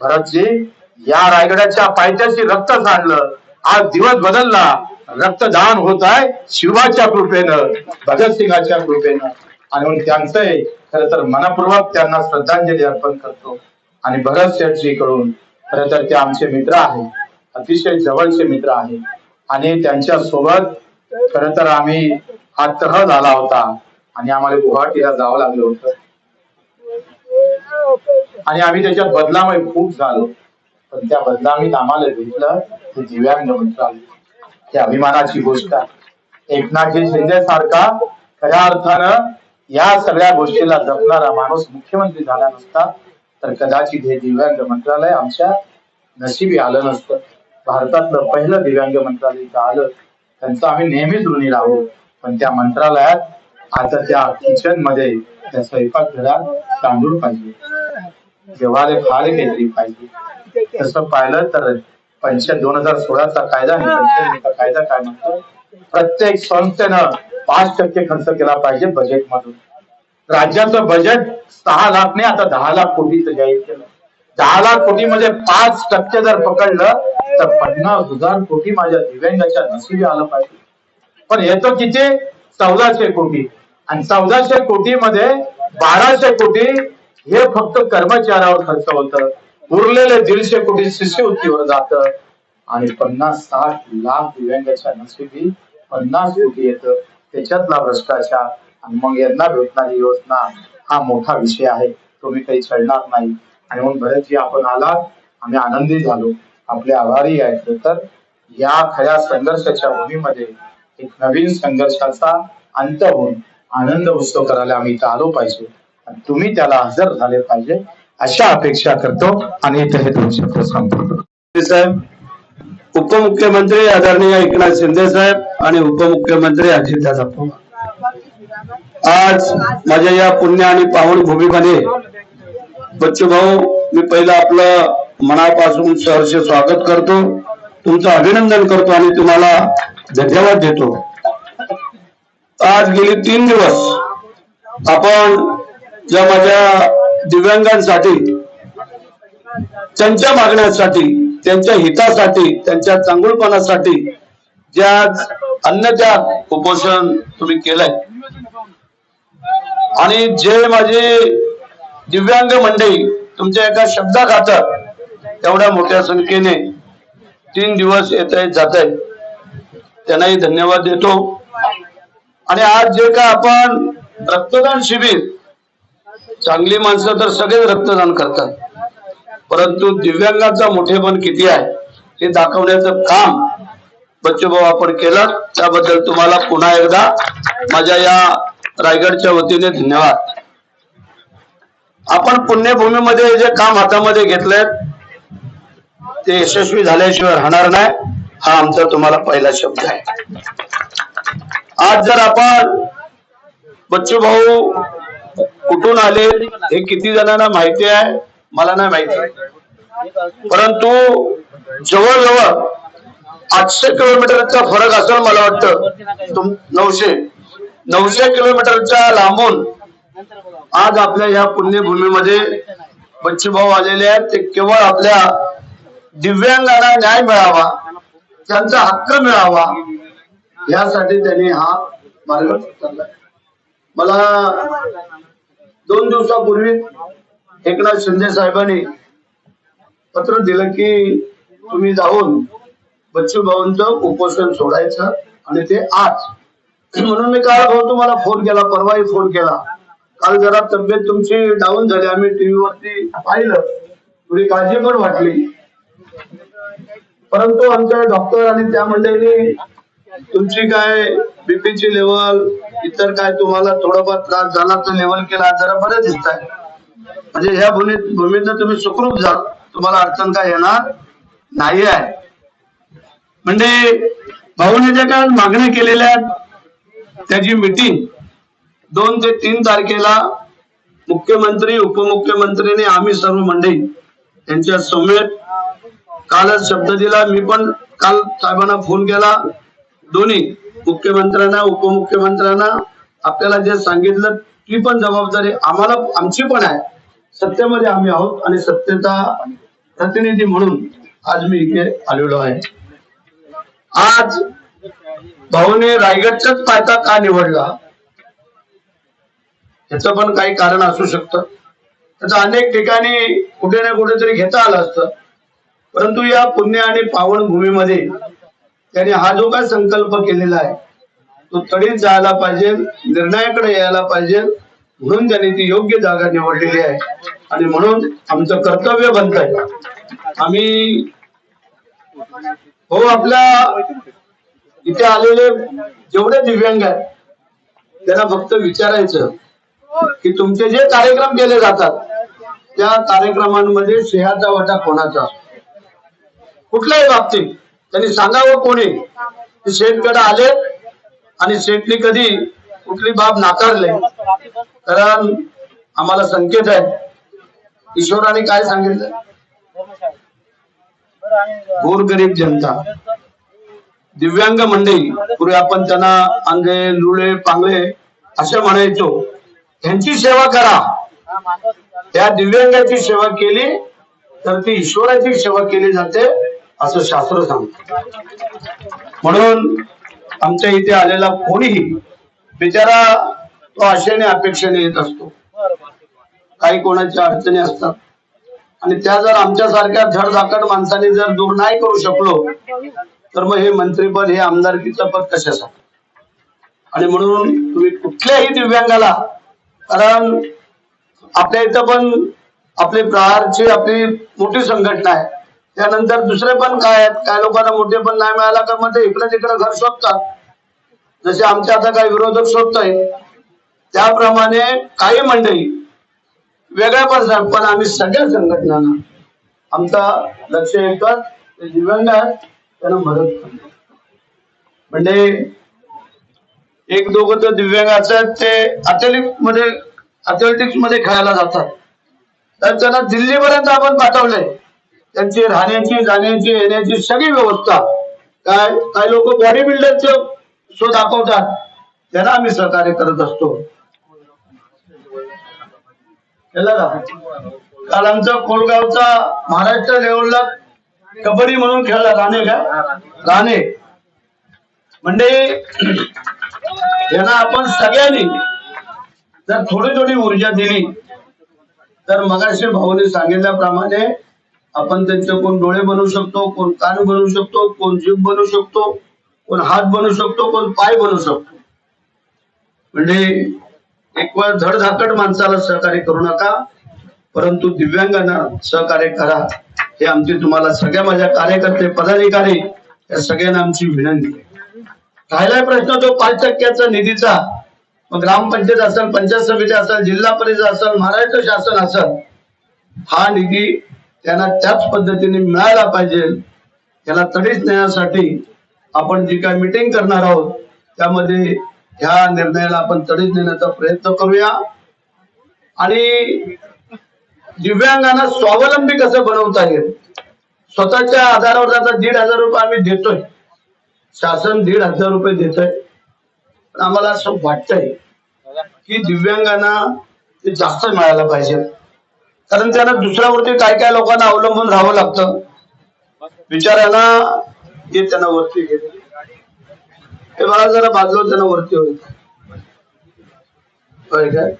भरतजी या रायगडाच्या पायथ्याशी रक्त सांडलं आज दिवस बदलला. रक्तदान होत आहे शिवाच्या कृपेनं भगतसिंगाच्या कृपेनं. आणि म्हणून त्यांचंही खर तर मनपूर्वक त्यांना श्रद्धांजली अर्पण करतो. आणि भरत शेठजी कडून खर तर ते आमचे मित्र आहे अतिशय जवळचे मित्र आहे आणि त्यांच्यासोबत खर तर आम्ही हा तह झाला होता. आणि आम्हाला गुवाहाटीला जावं लागलं होतं. आणि आम्ही त्याच्यात बदलामुळे खूप झालो. पण त्या बदलामीत आम्हाला भेटलं ते दिव्यांग मंत्रालय ही अभिमानाची गोष्ट आहे. एकनाथजी शिंदे सारखा खऱ्या अर्थानं या सगळ्या गोष्टीला जपणारा माणूस मुख्यमंत्री झाला नसता तर कदाचित हे दिव्यांग मंत्रालय आमच्या नशिबी आलं नसतं. भारतातलं पहिलं दिव्यांग मंत्रालय आलं. त्यांचं आम्ही नेहमीच ऋणी राहू. पण त्या मंत्रालयात आता त्या किचनमध्ये त्या स्वयंपाकघरात तांदूळ पाहिजे. जेवायला फार काहीतरी पाहिजे. तसं पाहिलं तर पंच दोन हजार सोळाचा कायदा कायदा काय म्हणतो? प्रत्येक संस्थेनं पाच टक्के खर्च केला पाहिजे बजेट मधून राज्याचं बजेट सहा लाख नाही आता दहा लाख कोटीचं जाहीर केलं. दहा लाख कोटी मध्ये पाच टक्के जर पकडलं तर पन्नास हजार कोटी माझ्या दिव्यांगाच्या नशिबी आलं पाहिजे. पण येतो किती? चौदाशे कोटी. आणि चौदाशे कोटी मध्ये बाराशे कोटी हे फक्त कर्मचाऱ्यावर खर्च होत. उरलेले दीडशे कोटी शिष्यवृत्तीवर जात. आणि पन्नास साठ लाख दिव्यांगाच्या नशिबी पन्नास कोटी येत. त्याच्यातला भ्रष्टाचार आणि मग यांना भेटणारी योजना हा मोठा विषय आहे. तुम्ही काही छळणार नाही. आणि म्हणून भरतजी आपण आलात. आम्ही आनंदी झालो. आपले आभारी आहेत. तर या खऱ्या संघर्षाच्या भूमीमध्ये एक नवीन संघर्षाचा अंत होऊन आनंद उत्सव करायला आम्ही इथं आलो पाहिजे. आणि तुम्ही त्याला हजर झाले पाहिजे. अशा अपेक्षा करतो आणि इथे हे दोन शब्द सांगतो. साहेब उपमुख्यमंत्री आदरणीय एकनाथ शिंदे साहेब आणि उपमुख्यमंत्री अजितदादा पवार. आज माझ्या या पुण्य आणि पावन भूमीमध्ये बच्चू भाऊ मी पहिलं आपलं मनापासून सहर्ष स्वागत करतो. तुमचं अभिनंदन करतो आणि तुम्हाला धन्यवाद देतो. आज गेले तीन दिवस आपण ज्या माझ्या दिव्यांगांसाठी त्यांच्या मागण्यासाठी त्यांच्या हितासाठी त्यांच्या चांगुलपणासाठी ज्या अन्नत्याग उपोषण तुम्ही केलंय. आणि जे माझे दिव्यांग मंडळी तुमच्या एका शब्दा खातर एवढ्या मोठ्या संख्येने तीन दिवस येत आहेत जात आहेत त्यांनाही धन्यवाद देतो. आणि आज जे काय आपण रक्तदान शिबिर चांगली माणसं तर सगळेच रक्तदान करतात. परंतु दिव्यांगाचा मोठेपण किती आहे हे दाखवण्याचं काम बच्चूभाऊ आपण केलं. त्याबद्दल तुम्हाला पुन्हा एकदा माझ्या या रायगडच्या वतीने धन्यवाद. आपण पुण्यभूमीमध्ये जे काम हातामध्ये घेतलंय ते यशस्वी झाल्याशिवाय राहणार नाही हा आमचा तुम्हाला पहिला शब्द आहे. आज जर आपण बच्चू भाऊ कुठून आले हे किती जणांना माहिती आहे? मला नाही माहिती. परंतु जवळजवळ आठशे किलोमीटरचा फरक असेल मला वाटतं. तुम नऊशे. नऊशे किलोमीटरच्या लांबून आज आपल्या या पुण्यभूमीमध्ये बच्चू भाऊ आलेले आहेत. ते केवळ आपल्या दिव्यांगांना न्याय मिळावा त्यांचा हक्क मिळावा यासाठी त्यांनी हा मार्ग मला दोन दिवसापूर्वी एकनाथ शिंदे साहेबांनी पत्र दिलं की तुम्ही जाऊन बच्चू भाऊंचं उपोषण सोडायचं आणि ते आज. म्हणून मी काल भाऊ तुम्हाला फोन केला परवाही फोन केला. काल जरा तब्येत तुमची डाऊन झाली आम्ही टीव्ही वरती पाहिलं. थोडी काळजी पण वाटली. परंतु आमच्या डॉक्टर आणि त्या मंडळीने तुमची काय बीपीची लेवल इतर काय तुम्हाला थोडाफार त्रास झाला तर लेवल केला जरा बरं दिसत आहे म्हणजे ह्या भूमीत तुम्ही सुखरूप जा तुम्हाला अडचण काय येणार नाही आहे म्हणजे भाऊने ज्या काय मागण्या केलेल्या आहेत त्याची मिटिंग दोन ते तीन तारखेला मुख्यमंत्री उपमुख्यमंत्रीने आम्ही सर्व मंडळी यांच्या समेत कालच शब्द दिला. मी पण काल साहेबांना फोन केला. दोन्ही मुख्यमंत्र्यांना उपमुख्यमंत्र्यांना आपल्याला जे सांगितलं ती पण जबाबदारी आम्हाला आमची पण आहे. सत्तेमध्ये आम्ही आहोत आणि सत्तेचा प्रतिनिधी म्हणून आज मी इथे आलेलो आहे. आज भाऊने रायगडचाच पायथा का निवडला? याचं पण काही कारण असू शकतं. त्याचं अनेक ठिकाणी कुठे ना कुठेतरी घेता आलं असतं. परंतु या पुण्य आणि पावन भूमीमध्ये त्याने हा जो काय संकल्प केलेला आहे तो तडीत जायला पाहिजे निर्णयाकडे यायला पाहिजे म्हणून त्यांनी ती योग्य जागा निवडलेली आहे. आणि म्हणून आमचं कर्तव्य बनत आहे. आम्ही हो आपल्या इथे आलेले जेवढे दिव्यांग आहेत त्यांना फक्त विचारायचं की तुमचे जे कार्यक्रम केले जातात त्या कार्यक्रमांमध्ये सिंहाचा वाटा कोणाचा? कुठल्याही बाबतीत. त्यांनी सांगावं कोणी? की शेठकडे आले आणि शेठनी कधी कुठली बाब नाकारले. कारण आम्हाला संकेत आहे. ईश्वराने काय सांगितलं? गोरगरीब जनता. दिव्यांग मंडळी पूर्वी आपण त्यांना आंधळे लुळे पांगळे असे म्हणायचो. त्यांची सेवा करा. त्या दिव्यांगाची सेवा केली तर ती ईश्वराची सेवा केली जाते. असं शास्त्र सांगत. म्हणून आमच्या इथे आलेला कोणीही बिचारा तो आशेने अपेक्षेने येत असतो. काही कोणाच्या अडचणी असतात. आणि त्या जर आमच्यासारख्या धडधाकट माणसाने जर दूर नाही करू शकलो तर मग हे मंत्रीपद हे आमदारकीचं पद कशासाठी? आणि म्हणून तुम्ही कुठल्याही दिव्यांगाला कारण आपल्या इथं पण आपली प्रहारची आपली मोठी संघटना आहे. त्यानंतर दुसरे पण काय आहेत? काय लोकांना मोठे पण नाही मिळाला तर मग ते इकडे तिकडे घर शोधतात. जसे आमचे आता काही विरोधक शोधताय त्याप्रमाणे काही मंडळी वेगळ्या पण पण आम्ही सगळ्या संघटनांना आमचा लक्ष एकच ते दिव्यांग आहेत त्यांना मदत म्हणजे एक दोघं तर दिव्यांग असतात ते अथलेटिक्समध्ये अथलेटिक्समध्ये खेळायला जातात. तर त्यांना दिल्लीपर्यंत आपण पाठवलंय. त्यांची राहण्याची जाण्याची येण्याची सगळी व्यवस्था. काय काही लोक बॉडी बिल्डरचे शो दाखवतात त्यांना आम्ही सहकार्य करत असतो. काल आमचा कोलगावचा महाराष्ट्र लेवलला कबड्डी म्हणून खेळला राणे का? राणे. म्हणजे यांना आपण सगळ्यांनी जर थोडी थोडी ऊर्जा दिली तर मगाशी भाऊने सांगितल्याप्रमाणे आपण त्यांचे कोण डोळे बनवू शकतो कोण कान बनवू शकतो कोण जीभ बनवू शकतो कोण हात बनवू शकतो कोण पाय बनवू शकतो. म्हणजे एक वेळ धडधाकट माणसाला सहकार्य करू नका परंतु दिव्यांगांना सहकार्य करा. हे आमची तुम्हाला सगळ्या माझ्या कार्यकर्ते पदाधिकारी या सगळ्यांना आमची विनंती. राहिला प्रश्न तो पाच टक्क्याचा निधीचा. मग ग्रामपंचायत असेल पंचायत समिती असेल जिल्हा परिषद असेल महाराष्ट्र शासन असेल हा निधी त्यांना त्याच पद्धतीने मिळायला पाहिजे. त्याला तडीच नेण्यासाठी आपण जी काय मिटिंग करणार आहोत त्यामध्ये ह्या निर्णयाला आपण तडीच नेण्याचा प्रयत्न करूया. आणि दिव्यांगांना स्वावलंबी कसं बनवता येईल? स्वतःच्या आधारावर आता दीड हजार रुपये आम्ही देतोय. शासन दीड हजार रुपये देत आहे पण आम्हाला असं वाटतंय की दिव्यांगांना ते जास्त मिळायला पाहिजे. कारण त्यांना दुसऱ्यावरती काय काय लोकांना अवलंबून राहावं लागतं बिचाऱ्यांना हे त्यांना वरती घेत ते मला जरा बाजूला त्यांना वरती होईल. होय काय?